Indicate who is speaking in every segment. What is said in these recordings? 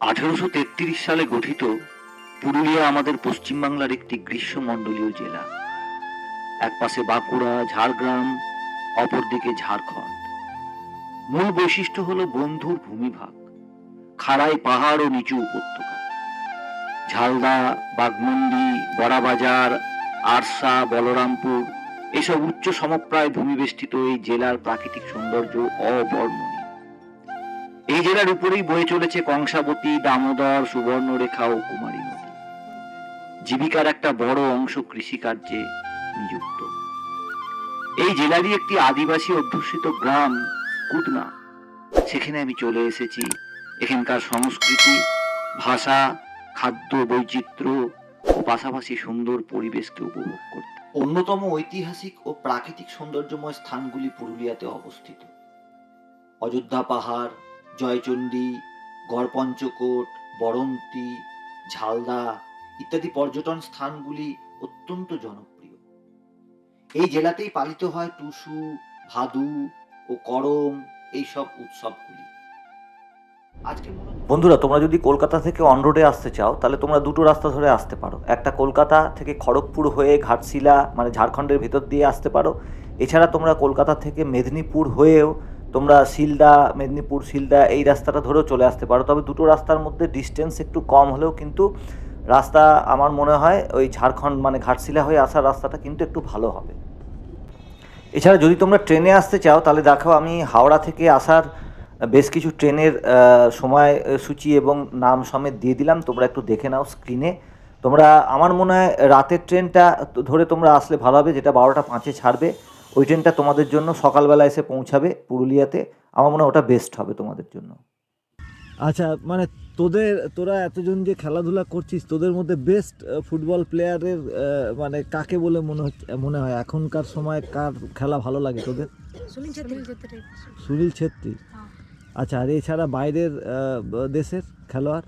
Speaker 1: আঠারোশো তেত্রিশ সালে গঠিত পুরুলিয়া আমাদের পশ্চিমবাংলার একটি গ্রীষ্মমণ্ডলীয় জেলা। এক পাশে বাঁকুড়া, ঝাড়গ্রাম, অপরদিকে ঝাড়খণ্ড। মূল বৈশিষ্ট্য হল বন্ধুর ভূমিভাগ খাড়াই পাহাড় ও নিচু উপত্যকা। ঝালদা বাগমুন্ডি বড়াবাজার, আরসা, বলরামপুর, এসব উচ্চ সমপ্রায় ভূমিবেষ্টিত এই জেলার প্রাকৃতিক সৌন্দর্য অবর্ণনীয়। এই জেলার উপরেই বয়ে চলেছে কংসাবতী, দামোদর, সুবর্ণরেখা ও কুমারী নদী। জীবিকার একটা বড় অংশ কৃষিকার্যে নিযুক্ত। এই জেলারই একটি আদিবাসী অধ্যুষিত গ্রাম কুদনা। সেখানে আমি চলে এসেছি। এখানকার সংস্কৃতি, ভাষা, খাদ্য, বৈচিত্র্য ও পাশাপাশি সুন্দর পরিবেশকে উপভোগ করতে। অন্যতম ঐতিহাসিক ও প্রাকৃতিক সৌন্দর্যময় স্থানগুলি পুরুলিয়াতে অবস্থিত। অযোধ্যা পাহাড় জয়চণ্ডী, গড়পঞ্চকোট, বরন্তি, ঝালদা ইত্যাদি পর্যটন স্থানগুলি অত্যন্ত জনপ্রিয়। এই জেলাতেই পালিত হয় টুসু, ভাদু ও করম এইসব উৎসবগুলি। আজকে
Speaker 2: বন্ধুরা, তোমরা যদি কলকাতা থেকে অন রোডে আসতে চাও, তাহলে তোমরা দুটো রাস্তা ধরে আসতে পারো। একটা কলকাতা থেকে খড়গপুর হয়ে ঘাটশিলা মানে ঝাড়খণ্ডের ভিতর দিয়ে আসতে পারো। এছাড়া তোমরা কলকাতা থেকে মেদিনীপুর হয়েও তোমরা শিলদা মেদিনীপুর শিলদা এই রাস্তাটা ধরেও চলে আসতে পারো। তবে দুটো রাস্তার মধ্যে ডিস্টেন্স একটু কম হলেও কিন্তু রাস্তা আমার মনে হয় ওই ঝাড়খণ্ড মানে ঘাটশিলা হয়ে আসার রাস্তাটা কিন্তু একটু ভালো হবে। এছাড়া যদি তোমরা ট্রেনে আসতে চাও তাহলে দেখো আমি হাওড়া থেকে আসার বেশ কিছু ট্রেনের আহ, সময় সূচি এবং নাম সমেত দিয়ে দিলাম। তোমরা একটু দেখে নাও স্ক্রিনে তোমরা আমার মনে হয় রাতের ট্রেনটা ধরে তোমরা আসলে ভালো হবে যেটা বারোটা পাঁচে ছাড়বে। ওই ট্রেনটা তোমাদের জন্য সকালবেলা এসে পৌঁছাবে পুরুলিয়াতে। আমার মনে হয় ওটা বেস্ট হবে তোমাদের জন্য।
Speaker 3: আচ্ছা মানে তোদের তোরা এতজন যে খেলাধুলা করছিস তোদের মধ্যে বেস্ট ফুটবল প্লেয়ারের মানে কাকে বলে মনে হচ্ছে মনে হয়? এখনকার সময় কার খেলা ভালো লাগে তোদের?
Speaker 4: সুনীল ছেত্রী।
Speaker 3: সুনীল ছেত্রী।
Speaker 4: হ্যাঁ।
Speaker 3: আচ্ছা আর এছাড়া বাইরের দেশের খেলোয়াড়?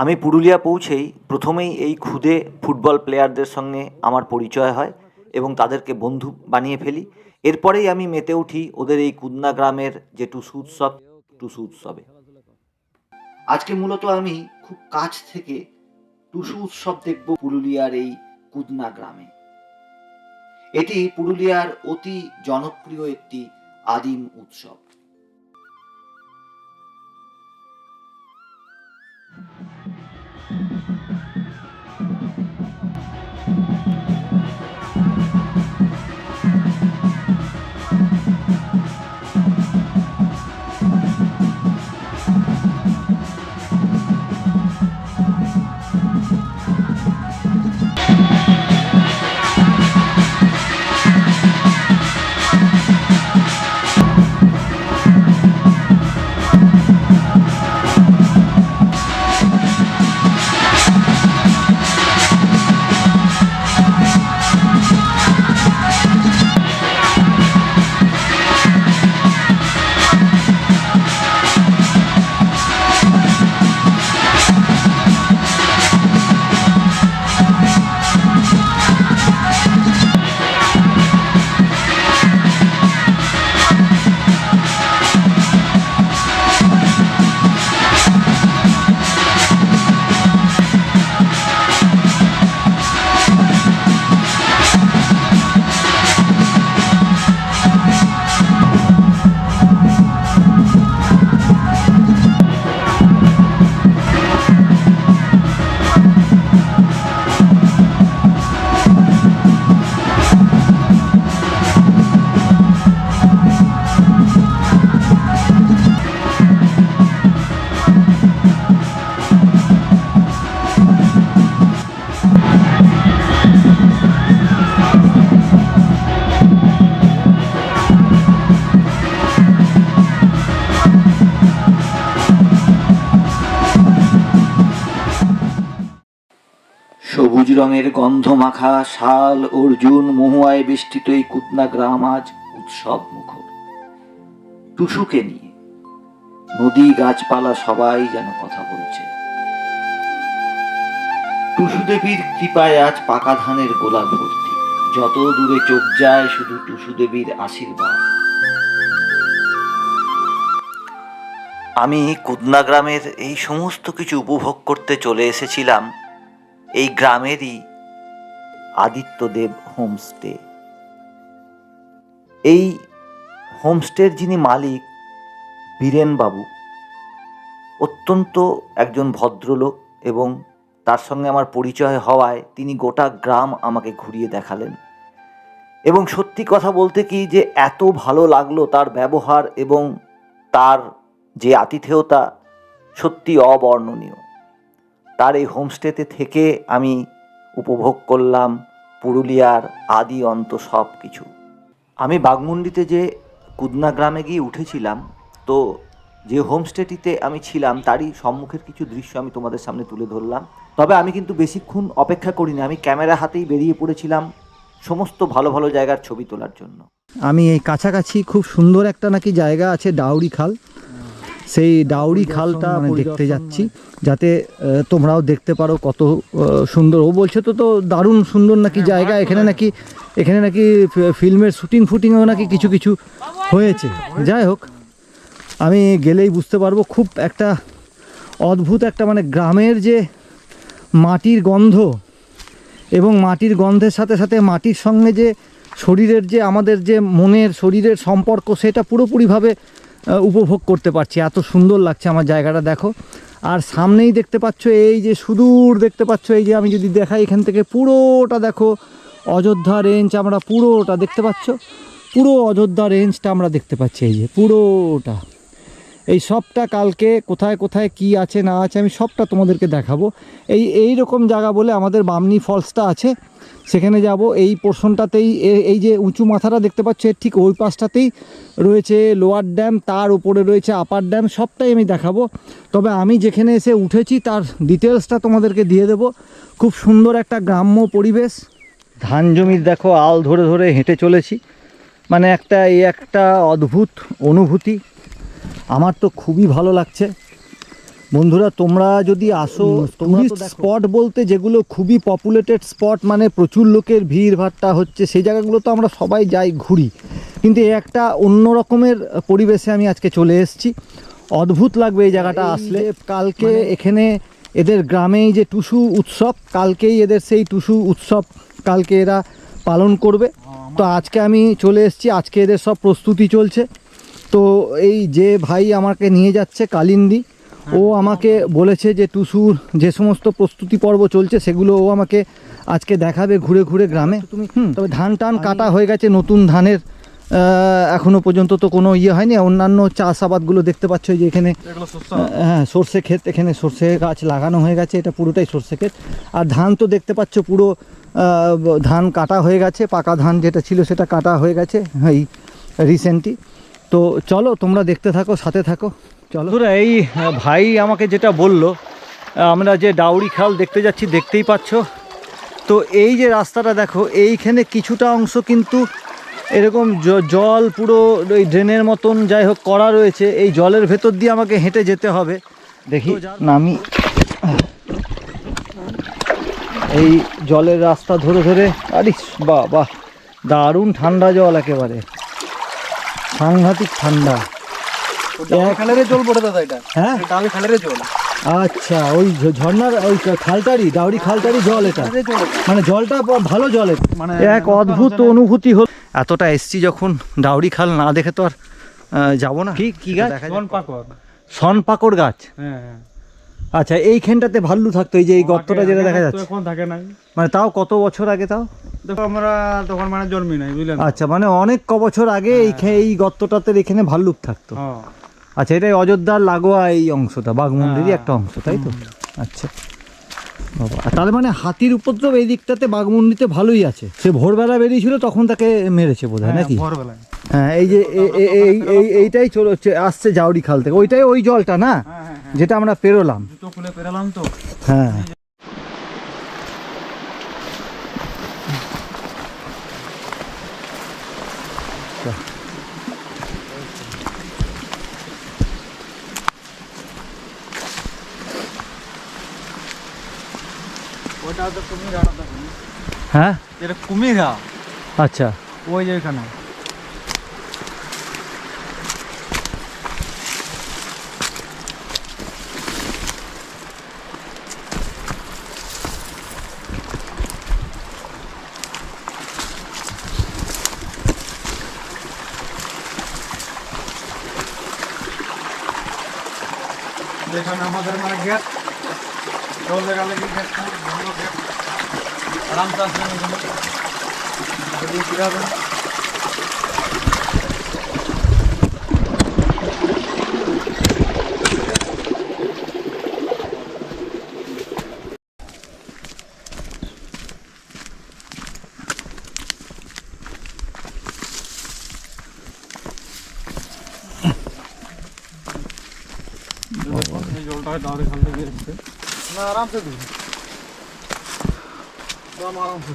Speaker 2: আমি পুরুলিয়া পৌঁছেই প্রথমেই এই ক্ষুদে ফুটবল প্লেয়ারদের সঙ্গে আমার পরিচয় হয় এবং তাদেরকে বন্ধু বানিয়ে ফেলি। এরপরেই আমি মেতে উঠি ওদের এই কুদনা গ্রামের যে টুসু উৎসব, টুসু উৎসবে।
Speaker 1: আজকে মূলত আমি খুব কাছ থেকে টুসু উৎসব দেখব পুরুলিয়ার এই কুদনা গ্রামে। এটি পুরুলিয়ার অতি জনপ্রিয় একটি আদিম উৎসব। Thank you. রঙের গন্ধ মাখা শাল, অর্জুন, মহুয়ায় বেষ্টিত এই কুদনা গ্রাম আজ উৎসব মুখর। টুসুকে নিয়ে নদী গাছপালা সবাই যেন কথা বলছে। টুসু দেবীর কৃপায় আজ পাকা ধানের গোলা ভর্তি। যত দূরে চোখ যায়, শুধু টুসু দেবীর আশীর্বাদ। আমি কুদনা গ্রামের এই সমস্ত কিছু উপভোগ করতে চলে এসেছিলাম এই গ্রামেরই আদিত্যদেব হোমস্টে। এই হোমস্টের যিনি মালিক, বীরেনবাবু, অত্যন্ত একজন ভদ্রলোক এবং তার সঙ্গে আমার পরিচয় হওয়ায় তিনি গোটা গ্রাম আমাকে ঘুরিয়ে দেখালেন। এবং সত্যি কথা বলতে কি যে এত ভালো লাগল তার ব্যবহার এবং তার যে আতিথেয়তা সত্যি অবর্ণনীয়। তার এই হোমস্টেতে থেকে আমি উপভোগ করলাম পুরুলিয়ার আদি অন্ত সব কিছু। আমি বাগমুন্ডিতে যে কুদনা গ্রামে গিয়ে উঠেছিলাম, তো যে হোমস্টেটিতে আমি ছিলাম, তারই সম্মুখের কিছু দৃশ্য আমি তোমাদের সামনে তুলে ধরলাম। তবে আমি কিন্তু বেশিক্ষণ অপেক্ষা করিনি, আমি ক্যামেরা হাতেই বেরিয়ে পড়েছিলাম সমস্ত ভালো ভালো জায়গার ছবি তোলার জন্য।
Speaker 3: আমি এই কাছাকাছি খুব সুন্দর একটা নাকি জায়গা আছে, ডাউরি খাল। সেই ডাউরি খালটা আমি দেখতে যাচ্ছি যাতে তোমরাও দেখতে পারো কত সুন্দর। ও বলছে তো তো দারুণ সুন্দর নাকি জায়গা এখানে নাকি এখানে নাকি ফিল্মের শুটিং ফুটিংও নাকি কিছু কিছু হয়েছে। যাই হোক আমি গেলেই বুঝতে পারব খুব একটা অদ্ভুত একটা মানে গ্রামের যে মাটির গন্ধ এবং মাটির গন্ধের সাথে সাথে মাটির সঙ্গে যে শরীরের যে আমাদের যে মনের শরীরের সম্পর্ক সেটা পুরোপুরিভাবে উপভোগ করতে পারছি। এত সুন্দর লাগছে আমার জায়গাটা, দেখো। আর সামনেই দেখতে পাচ্ছ এই যে সুদূর দেখতে পাচ্ছ, এই যে আমি যদি দেখাই এখান থেকে পুরোটা, দেখো, অযোধ্যা রেঞ্জ আমরা পুরোটা দেখতে পাচ্ছ। পুরো অযোধ্যা রেঞ্জটা আমরা দেখতে পাচ্ছি, এই যে পুরোটা। এই সবটা কালকে কোথায় কোথায় কি আছে না আছে আমি সবটা তোমাদেরকে দেখাবো। এই এই রকম জায়গা বলে আমাদের বামনি ফলসটা আছে। সেখানে যাব। এই পোর্শনটাতেই এই যে উঁচু মাথাটা দেখতে পাচ্ছ, এর ঠিক ওই পাশটাতেই রয়েছে লোয়ার ড্যাম, তার উপরে রয়েছে আপার ড্যাম, সবটাই আমি দেখাবো। তবে আমি যেখানে এসে উঠেছি, তার ডিটেলসটা তোমাদেরকে দিয়ে দেবো। খুব সুন্দর একটা গ্রাম্য পরিবেশ। ধান জমির দেখো, আল ধরে ধরে হেঁটে চলেছি। মানে একটা, এই একটা অদ্ভুত অনুভূতি। আমার তো খুবই ভালো লাগছে। বন্ধুরা তোমরা যদি আসো টুরিস্ট স্পট বলতে যেগুলো খুবই পপুলেটেড স্পট মানে প্রচুর লোকের ভিড় ভাট্টা হচ্ছে সেই জায়গাগুলো তো আমরা সবাই যাই ঘুরি। কিন্তু একটা অন্য রকমের পরিবেশে আমি আজকে চলে এসেছি। অদ্ভুত লাগবে এই জায়গাটা আসলে। কালকে এখানে এদের গ্রামেই যে টুসু উৎসব কালকেই এদের সেই টুসু উৎসব কালকে এরা পালন করবে। তো আজকে আমি চলে এসেছি আজকে এদের সব প্রস্তুতি চলছে। তো এই যে ভাই আমাকে নিয়ে যাচ্ছে কালিন্দি ও আমাকে বলেছে যে টুসুর যে সমস্ত প্রস্তুতি পর্ব চলছে সেগুলো ও আমাকে আজকে দেখাবে ঘুরে ঘুরে গ্রামে। তুমি তবে ধান টান কাটা হয়ে গেছে নতুন ধানের আহ, এখনও পর্যন্ত তো কোনো ইয়ে হয়নি। অন্যান্য চাষাবাদগুলো দেখতে পাচ্ছ যে এখানে হ্যাঁ সর্ষে ক্ষেত এখানে সর্ষে গাছ লাগানো হয়ে গেছে এটা পুরোটাই সর্ষে ক্ষেত। আর ধান তো দেখতে পাচ্ছ পুরো ধান কাটা হয়ে গেছে পাকা ধান যেটা ছিল সেটা কাটা হয়ে গেছে এই রিসেন্টলি তো চলো তোমরা দেখতে থাকো সাথে থাকো। চলো। ধরো এই ভাই আমাকে যেটা বলল আমরা যে ডাউরি খাল দেখতে যাচ্ছি দেখতেই পাচ্ছ। তো এই যে রাস্তাটা দেখো এইখানে কিছুটা অংশ কিন্তু এরকম জল পুরো ওই ড্রেনের মতন যাই হোক করা রয়েছে। এই জলের ভেতর দিয়ে আমাকে হেঁটে যেতে হবে। দেখি নামি। এই জলের রাস্তা ধরে ধরে আরে বাহ বাহ দারুণ ঠান্ডা জল একেবারে। সাংঘাতিক ঠান্ডা।
Speaker 5: খালের জল পড়ে দাদা এটা।
Speaker 3: হ্যাঁ?
Speaker 5: খালের জল।
Speaker 3: আচ্ছা ওই ঝর্নার ঝর্ণার ওই খালটারি ডাউরি খালটারি জল এটা। মানে জলটা ভালো জলের
Speaker 5: মানে
Speaker 3: এক অদ্ভুত অনুভূতি হল। এতটা এসছি যখন ডাউরি খাল না দেখে তো আর যাব না। কি কি গাছ?
Speaker 5: পাকড়
Speaker 3: সন পাকড় গাছ।
Speaker 5: হ্যাঁ হ্যাঁ।
Speaker 3: আচ্ছা এইখানটাতে ভাল্লু থাকতো এই যে এই গর্তটা যেটা দেখা যাচ্ছে।
Speaker 5: এখন থাকে না
Speaker 3: মানে তাও কত বছর আগে তাও?
Speaker 5: দেখো আমরা তখন মানে জন্মি নাই বুঝলেন
Speaker 3: আচ্ছা মানে অনেক ক বছর আগে এই এই গর্তটাতে এখানে ভাল্লুক থাকতো।
Speaker 5: হ্যাঁ
Speaker 3: আচ্ছা এটাই অযোধ্যার লাগোয়া এই অংশটা বাঘমন্দিরই
Speaker 5: হ্যাঁ।
Speaker 3: একটা অংশ তাই তো? আচ্ছা। তাহলে মানে হাতির উপদ্রব এই দিকটাতে বাঘমুন্ডিতে ভালোই আছে। সে ভোরবেলা বেরিয়েছিল তখন তাকে মেরেছে বোধ হয় নাকি?
Speaker 5: ভোরবেলায়।
Speaker 3: হ্যাঁ এই যে এই এই এইটাই চলে আসছে জাউরি খাল থেকে। ওইটাই ওই জলটা না?
Speaker 5: হ্যাঁ হ্যাঁ হ্যাঁ।
Speaker 3: যেটা আমরা পেরোলাম।
Speaker 5: পেরোলাম তো।
Speaker 3: হ্যাঁ। হ্যাঁ
Speaker 5: এটা কুমিরা
Speaker 3: আচ্ছা
Speaker 5: ওই যে ওইখানে যেখানে আমাদের মানে গেট চলে গেলে কি গেটটা বন্ধ গেট আরামসে আসবেন এখানে যদি ফিরাবেন এই জলটা দাঁড়ে খাল থেকে এসছে না আরামসে দিন একদম আরামসে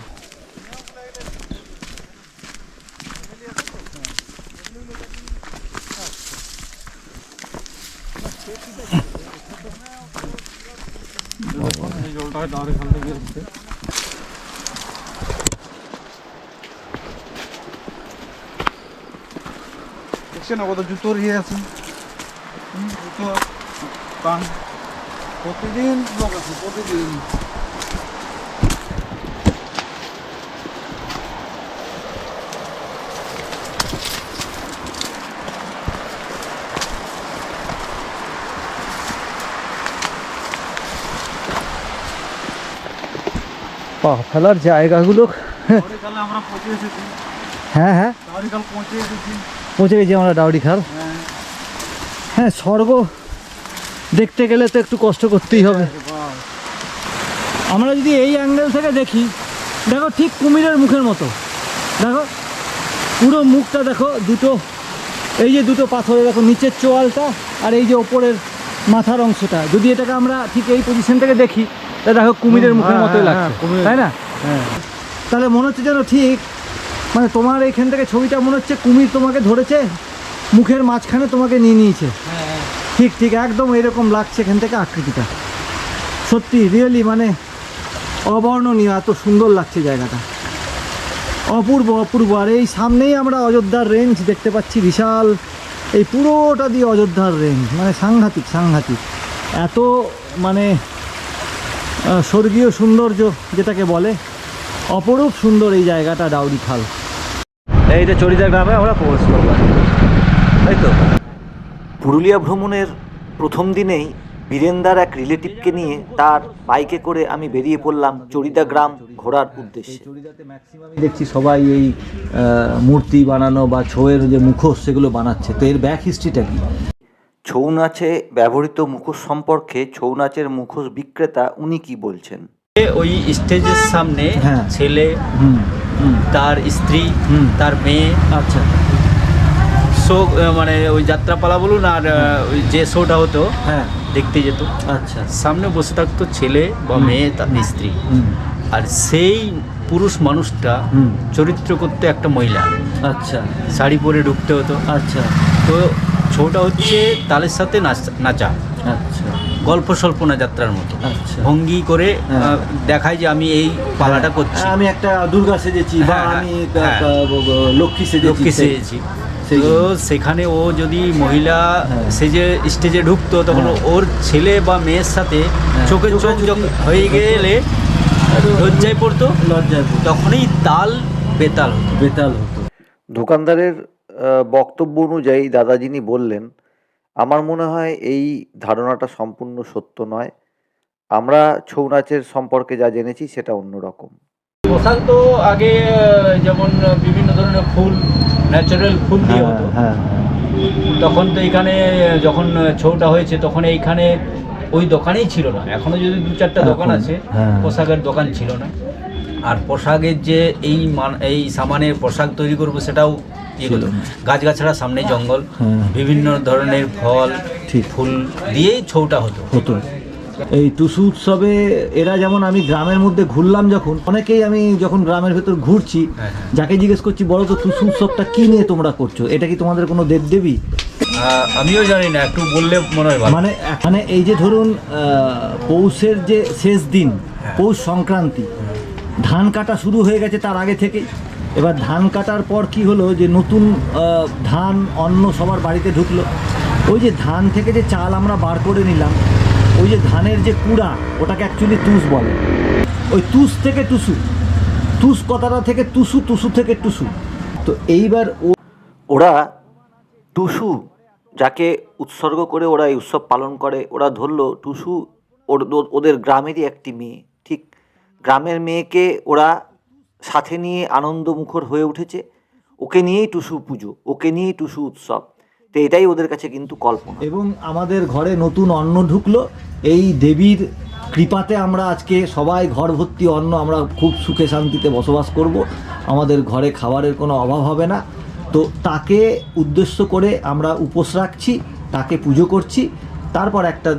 Speaker 5: এই জলটা দাঁড়ে খাল থেকে এসছে দেখছেন না কত জুতোর ইয়ে আছে হুম, জুতো পান প্রতিদিন লোক আছে প্রতিদিন।
Speaker 3: পা ফেলার জায়গাগুলো
Speaker 5: আমরা পৌঁছে এসেছি।
Speaker 3: হ্যাঁ হ্যাঁ।
Speaker 5: পৌঁছে এসেছি।
Speaker 3: পৌঁছে গেছি আমরা ডাউরি খাল
Speaker 5: হ্যাঁ।
Speaker 3: হ্যাঁ স্বর্গ দেখতে গেলে তো একটু কষ্ট করতেই হবে। আমরা যদি এই অ্যাঙ্গেল থেকে দেখি দেখো ঠিক কুমিরের মুখের মতো। দেখো পুরো মুখটা দেখো দুটো এই যে দুটো পাথরে দেখো নিচের চোয়ালটা আর এই যে ওপরের মাথার অংশটা। যদি এটাকে আমরা ঠিক এই পজিশন থেকে দেখি তা দেখো কুমিরের মুখের
Speaker 5: হ্যাঁ,
Speaker 3: মতোই
Speaker 5: হ্যাঁ,
Speaker 3: লাগছে।
Speaker 5: হ্যাঁ,
Speaker 3: তাই না?
Speaker 5: হ্যাঁ।
Speaker 3: তাহলে মনে হচ্ছে যেন ঠিক মানে তোমার এইখান থেকে ছবিটা মনে হচ্ছে কুমির তোমাকে ধরেছে মুখের মাঝখানে তোমাকে নিয়ে নিয়েছে। ঠিক ঠিক, একদম এরকম লাগছে এখান থেকে আকৃতিটা। সত্যি রিয়েলি মানে অবর্ণনীয়, এত সুন্দর লাগছে জায়গাটা। অপূর্ব অপূর্ব। আর এই সামনেই আমরা অযোধ্যার রেঞ্জ দেখতে পাচ্ছি বিশাল। এই পুরোটা দিয়ে অযোধ্যার রেঞ্জ মানে সাংঘাতিক সাংঘাতিক। এত মানে স্বর্গীয় সৌন্দর্য যেটাকে বলে, অপরূপ সুন্দর এই জায়গাটা ডাউরি খাল। এইটা চরিদা গ্রামে আমরা প্রবেশ করব তাই তো?
Speaker 1: পুরুলিয়া ভ্রমণের প্রথম দিনেই বীরেন্দার এক রিলেটিভকে নিয়ে তার বাইকে করে আমি বেরিয়ে পড়লাম চরিদা গ্রাম ঘোরার উদ্দেশ্যে।
Speaker 3: ম্যাক্সিমামই দেখছি সবাই এই মূর্তি বানানো বা ছৌয়ের যে মুখোশ সেগুলো বানাচ্ছে। তো এর ব্যাক হিস্ট্রিটা কি?
Speaker 1: ছৌ নাচে ব্যবহৃত মুখোশ সম্পর্কে ছৌ নাচের মুখোশ বিক্রেতা উনি কি বলছেন?
Speaker 6: ওই স্টেজের সামনে
Speaker 3: হ্যাঁ।
Speaker 6: ছেলে তার স্ত্রী তার মেয়ে
Speaker 3: আচ্ছা।
Speaker 6: শো মানে ওই যাত্রাপালা বলুন আর ওই যে শোটা হতো
Speaker 3: হ্যাঁ।
Speaker 6: দেখতে যেত।
Speaker 3: আচ্ছা।
Speaker 6: সামনে বসে থাকতো ছেলে বা মেয়ে তার স্ত্রী। আর সেই পুরুষ মানুষটা চরিত্র করতে একটা মহিলা।
Speaker 3: আচ্ছা।
Speaker 6: শাড়ি পরে ঢুকতে হতো।
Speaker 3: আচ্ছা।
Speaker 6: তো ছৌটা হচ্ছে তালের সাথে নাচ-
Speaker 3: আচ্ছা।
Speaker 6: গল্প স্বল্পনা যাত্রার মতো।
Speaker 3: আচ্ছা।
Speaker 6: ভঙ্গি করে
Speaker 3: হ্যাঁ।
Speaker 6: দেখায় যে আমি এই পালাটা করছি।
Speaker 3: হ্যাঁ, আমি একটা দুর্গা সেজেছি বা
Speaker 6: হ্যাঁ,
Speaker 3: আমি লক্ষ্মী সেজেছি সেই-
Speaker 6: সেজেছি। তো সেখানে ও যদি মহিলা
Speaker 3: হ্যাঁ।
Speaker 6: সেজে স্টেজে ঢুকতো তখন
Speaker 3: হ্যাঁ।
Speaker 6: ওর ছেলে বা মেয়ের সাথে
Speaker 3: হ্যাঁ,
Speaker 6: চোখে চোখ যখন হয়ে গেলে লজ্জায় পড়তো।
Speaker 3: লজ্জায় পড়তো।
Speaker 6: তখনই তাল বেতাল হতো।
Speaker 3: বেতাল হতো।
Speaker 1: দোকানদারের বক্তব্য অনুযায়ী দাদা যিনি বললেন আমার মনে হয় এই ধারণাটা সম্পূর্ণ সত্য নয়। আমরা ছৌ নাচের সম্পর্কে যা জেনেছি সেটা অন্যরকম।
Speaker 6: পোশাক তো আগে যেমন বিভিন্ন ধরনের ফুল ন্যাচারাল ফুল দিয়ে
Speaker 3: হ্যাঁ
Speaker 6: হতো
Speaker 3: হ্যাঁ
Speaker 6: তখন তো এখানে যখন ছৌটা হয়েছে তখন এইখানে ওই দোকানেই ছিল না এখনও যদি দু চারটা দোকান আছে
Speaker 3: হ্যাঁ।
Speaker 6: পোশাকের দোকান ছিল না আর পোশাকের যে এই মান এই সামানের পোশাক তৈরি করব সেটাও ইয়ে
Speaker 3: না।
Speaker 6: গাছগাছড়া সামনে জঙ্গল। বিভিন্ন ধরনের ফল। ফুল দিয়েই ছৌটা হতো
Speaker 3: হতো এই টুসু উৎসবে এরা যেমন আমি গ্রামের মধ্যে ঘুরলাম যখন অনেকেই আমি যখন গ্রামের ভেতর ঘুরছি
Speaker 6: হ্যাঁ, হ্যাঁ।
Speaker 3: যাকে জিজ্ঞেস করছি বলো তো টুসু উৎসবটা কি নিয়ে তোমরা করছ? এটা কি তোমাদের কোনো দেবদেবী?
Speaker 6: আহ, আমিও জানি না একটু বললে মনে হয়
Speaker 3: মানে মানে এই যে ধরুন পৌষের যে শেষ দিন
Speaker 6: হ্যাঁ।
Speaker 3: পৌষ সংক্রান্তি ধান কাটা শুরু হয়ে গেছে তার আগে থেকেই। এবার ধান কাটার পর কি হলো যে নতুন ধান অন্ন সবার বাড়িতে ঢুকলো। ওই যে ধান থেকে যে চাল আমরা বার করে নিলাম ওই যে ধানের যে কুড়া ওটাকে অ্যাকচুয়ালি তুষ বলে। ওই তুষ থেকে টুসু। তুষ কথাটা থেকে টুসু টুসু থেকে টুসু। তো এইবার ও
Speaker 1: ওরা টুসু যাকে উৎসর্গ করে ওরা এই উৎসব পালন করে ওরা ধরলো টুসু ওর- ওদের গ্রামেরই একটি মেয়ে। ঠিক গ্রামের মেয়েকে ওরা সাথে নিয়ে আনন্দমুখর হয়ে উঠেছে। ওকে নিয়েই টুসু পুজো ওকে নিয়েই টুসু উৎসব। তো এটাই ওদের কাছে কিন্তু কল্পনা।
Speaker 3: এবং আমাদের ঘরে নতুন অন্ন ঢুকলো। এই দেবীর কৃপাতে আমরা আজকে সবাই ঘর ভর্তি অন্ন আমরা খুব সুখে শান্তিতে বসবাস করব। আমাদের ঘরে খাবারের কোনো অভাব হবে না। তো তাকে উদ্দেশ্য করে আমরা উপোস রাখছি তাকে পুজো করছি। তারপর একটা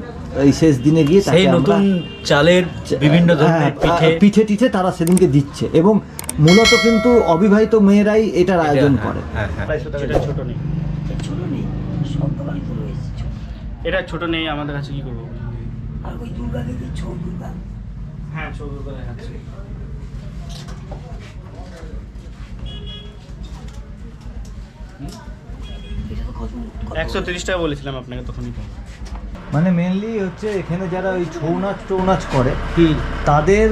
Speaker 3: এই শেষ দিনে গিয়ে তাকে
Speaker 6: সেই নতুন চালের বিভিন্ন ধরনের
Speaker 3: হ্যাঁ,
Speaker 6: পিঠে।
Speaker 3: পিঠে টিঠে তারা সেদিনকে দিচ্ছে এবং মূলত কিন্তু অবিবাহিত মেয়েরাই এটার আয়োজন করে।
Speaker 6: হ্যাঁ হ্যাঁ।
Speaker 7: ছোট এটা ছোট নেই আমাদের কাছে কি করব?
Speaker 8: আর ওই দুর্গা দেখি ছৌ দুর্গা।
Speaker 7: হ্যাঁ
Speaker 8: ছৌ দুর্গা কত-
Speaker 7: একশো তিরিশ টাকা বলেছিলাম আপনাকে তখনই
Speaker 3: মানে মেনলি হচ্ছে এখানে যারা ওই ছৌ নাচ টৌ নাচ করে তাদের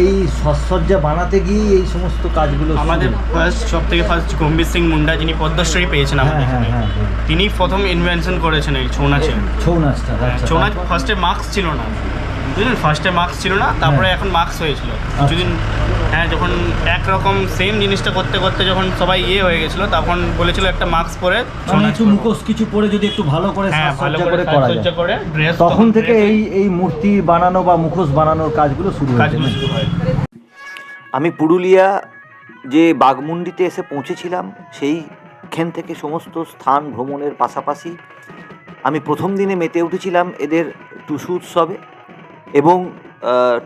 Speaker 3: এই সাজসজ্জা বানাতে গিয়ে এই সমস্ত কাজগুলো
Speaker 7: আমাদের ফার্স্ট সব থেকে ফার্স্ট গম্ভীর সিং মুন্ডা যিনি পদ্মশ্রী পেয়েছেন
Speaker 3: হ্যাঁ
Speaker 7: আমাদের
Speaker 3: হ্যাঁ
Speaker 7: এখানে।
Speaker 3: হ্যাঁ।
Speaker 7: তিনি প্রথম ইনভেনশন করেছেন এই ছৌ নাচে
Speaker 3: ছৌ নাচটা আচ্ছা,
Speaker 7: ছৌ নাচ ফার্স্টে মাস্ক ছিল না। বুঝলেন? ফার্স্টে মাস্ক ছিল না তারপরে। এখন মাস্ক হয়েছিল। কিছুদিন হ্যাঁ যখন একরকম সেম জিনিসটা করতে করতে যখন সবাই ইয়ে হয়ে গেছিল তখন বলেছিল একটা মাস্ক পরে
Speaker 3: মানে
Speaker 7: করব।
Speaker 3: মুখোশ কিছু পরে যদি একটু ভালো করে
Speaker 7: হ্যাঁ ভালো করে
Speaker 3: করে করা যায়।
Speaker 7: করে ড্রেস
Speaker 3: তখন থেকে এই এই মূর্তি বানানো বা মুখোশ বানানোর কাজগুলো শুরু
Speaker 7: হয়।
Speaker 1: আমি পুরুলিয়া যে বাগমুন্ডিতে এসে পৌঁছেছিলাম সেইখান থেকে সমস্ত স্থান ভ্রমণের পাশাপাশি আমি প্রথম দিনে মেতে উঠেছিলাম এদের টুসু উৎসবে এবং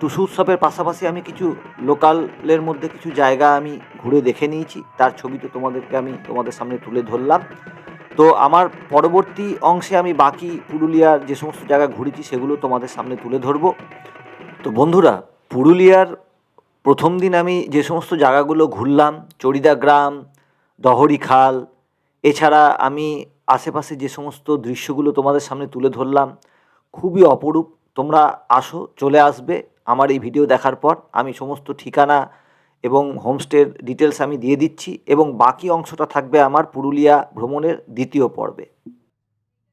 Speaker 1: টুসু উৎসবের পাশাপাশি আমি কিছু লোকালের মধ্যে কিছু জায়গা আমি ঘুরে দেখে নিয়েছি। তার ছবি তো তোমাদেরকে আমি তোমাদের সামনে তুলে ধরলাম। তো আমার পরবর্তী অংশে আমি বাকি পুরুলিয়ার যে সমস্ত জায়গা ঘুরেছি, সেগুলো তোমাদের সামনে তুলে ধরবো। তো বন্ধুরা, পুরুলিয়ার প্রথম দিন আমি যে সমস্ত জায়গাগুলো ঘুরলাম, চড়িদা গ্রাম, দহরি খাল, এছাড়া আমি আশেপাশে যে সমস্ত দৃশ্যগুলো তোমাদের সামনে তুলে ধরলাম, খুবই অপরূপ। তোমরা আসো, চলে আসবে। আমার এই ভিডিও দেখার পর আমি সমস্ত ঠিকানা এবং হোমস্টের ডিটেলস আমি দিয়ে দিচ্ছি এবং বাকি অংশটা থাকবে আমার পুরুলিয়া ভ্রমণের দ্বিতীয় পর্বে।